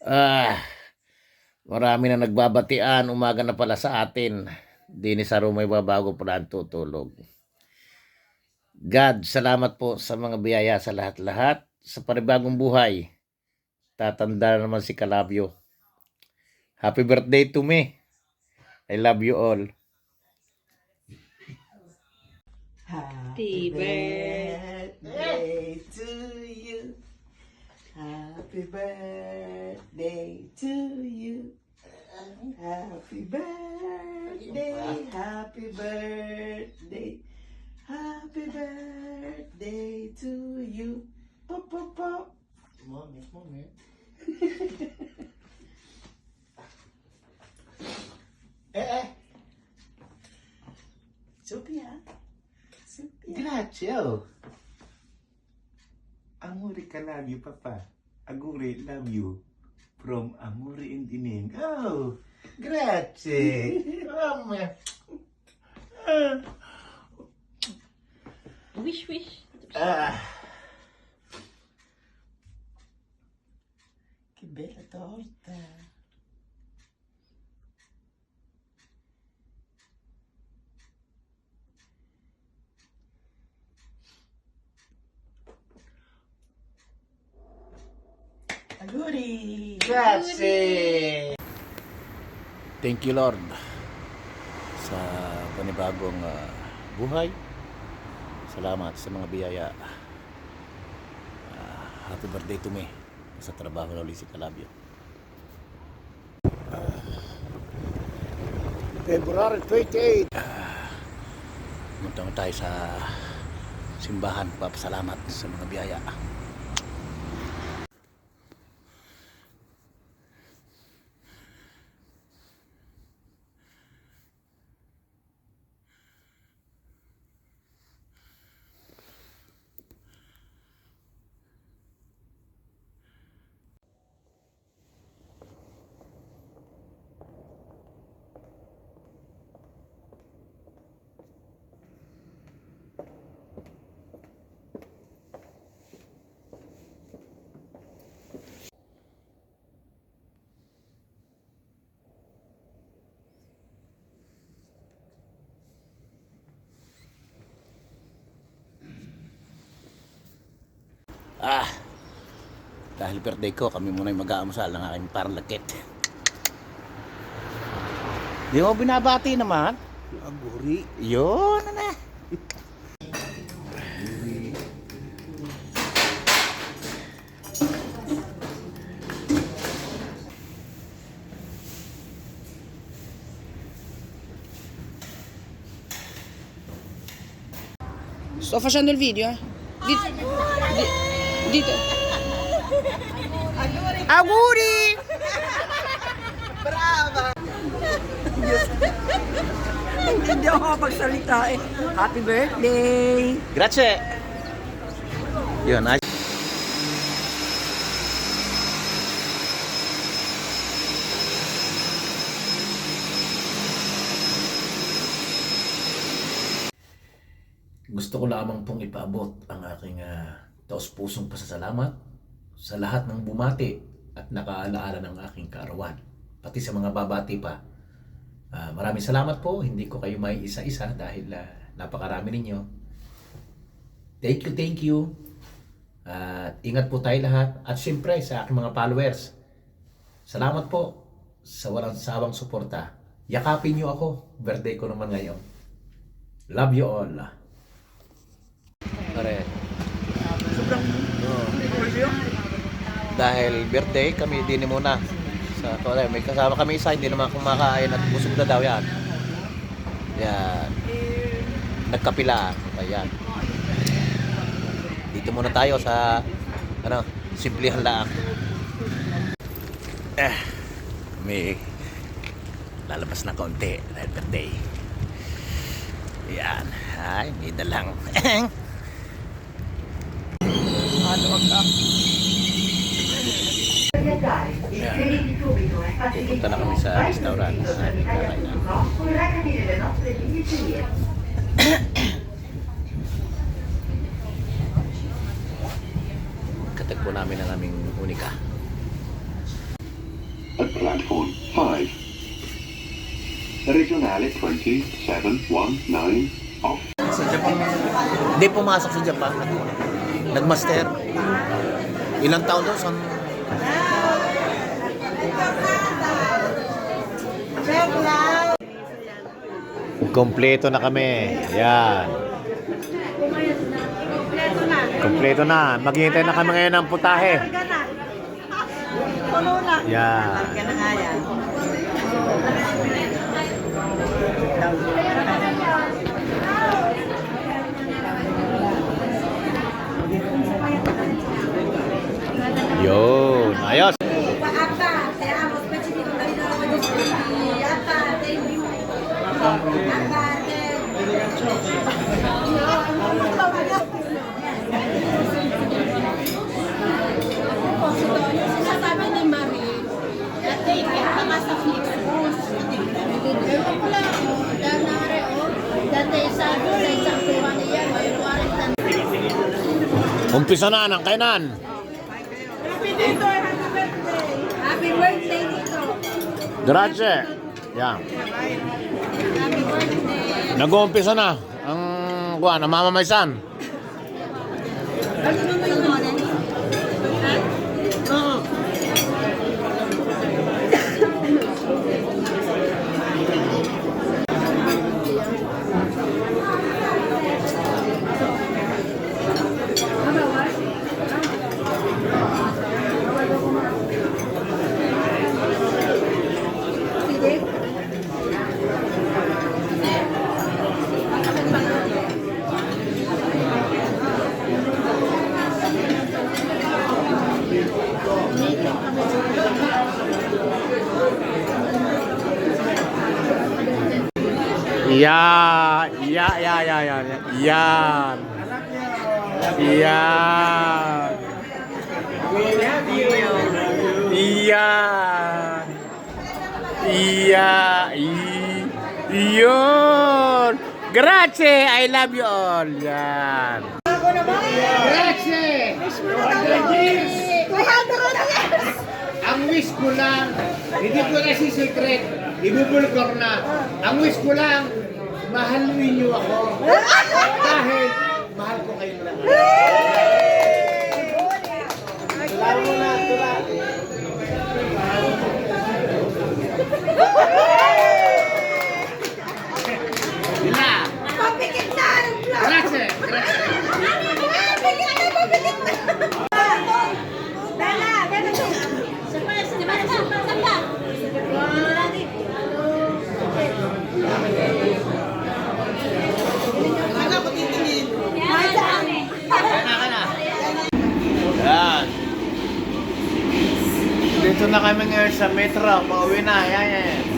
Ah, marami na nagbabatian, umaga na pala sa atin. Di ni sa may babago pala ang tutulog. God, salamat po sa mga biyaya sa lahat-lahat. Sa panibagong buhay, tatanda na naman si Calabio. Happy birthday to me. I love you all. Happy birthday to you. Happy birthday to you. Happy birthday, happy birthday, happy birthday to you. Pop, pop, pop. Moment, moment. Eh, eh. Sophia. Sophia. Grazie, oh. Amore ka love you, Papa. Agure love you. From Amore and Ining. Oh, grazie. oh. Ah. Wish, wish. Ah. Auguri. Grazie. Thank you Lord sa panibagong ah, buhay. Salamat sa mga biyaya. Ah, happy birthday to me sa trabaho na ulit si Calabio. February 28. Punta mo tayo sa simbahan. Papasalamat sa mga biyaya. Ah, dahil birthday ko, kami muna yung mag-aamusal ng aking parang lakit. Di mo binabati naman? Auguri. Yun na na. Sto facendo il video, eh. Dite. di- dite. Auguri! Hindi ako makapagsalita eh. Happy birthday! Grazie. Yun, ay. Gusto ko lamang pong ipaabot ang aking uh, taos-pusong pasasalamat sa lahat ng bumati at nakaalaala ng aking kaarawan. Pati sa mga babati pa. Ah, maraming salamat po. Hindi ko kayo may isa-isa dahil ah, napakarami ninyo. Thank you, thank you. At ingat po tayo lahat. At syempre sa aking mga followers, salamat po sa walang sawang suporta. Yakapin niyo ako. Birthday ko naman ngayon. Love you all. Pare. Dahil birthday, kami din muna. Sa kaya may kasama kami isa, hindi naman kumakain at busog na daw yan. Yan. Nagkapila. Ayan. Dito muna tayo sa ano, simplihan lang. Eh, may lalabas na konti dahil birthday. Yan. Ay, may dalang. ano ka? Punta na kami sa restaurant. Katagpo namin ang aming unika. platform 5. Regionale 2719 off. Sa Japan. Hindi pumasok sa Japan. Nagmaster. Ilang taon daw? San... Kompleto na kami. Yan. Kompleto na. Maghihintay na kami ngayon ng putahe. Yan. Yun. Umpisa na ng kainan. Happy dito, happy birthday! Happy birthday dito! Grazie. Yan. Happy birthday! Nag-uumpisa na ang kuha, namamaysan. Ano Ya, ya, ya, ya, ya, ya. Yan. Yan. Yan. Iya, i- yun. Grazie, I love you all. Yan. Grazie. Ang wish ko lang, hindi ko na si secret, ibubulgor na. Ang wish ko lang, mahal ninyo ako. Dahil mahal ko kayong lahat. Sila. Papikit na! Grazie. Grazie. Papikit na! Papikit na! Sa metro. Pauwi na. Yan, yan, yan.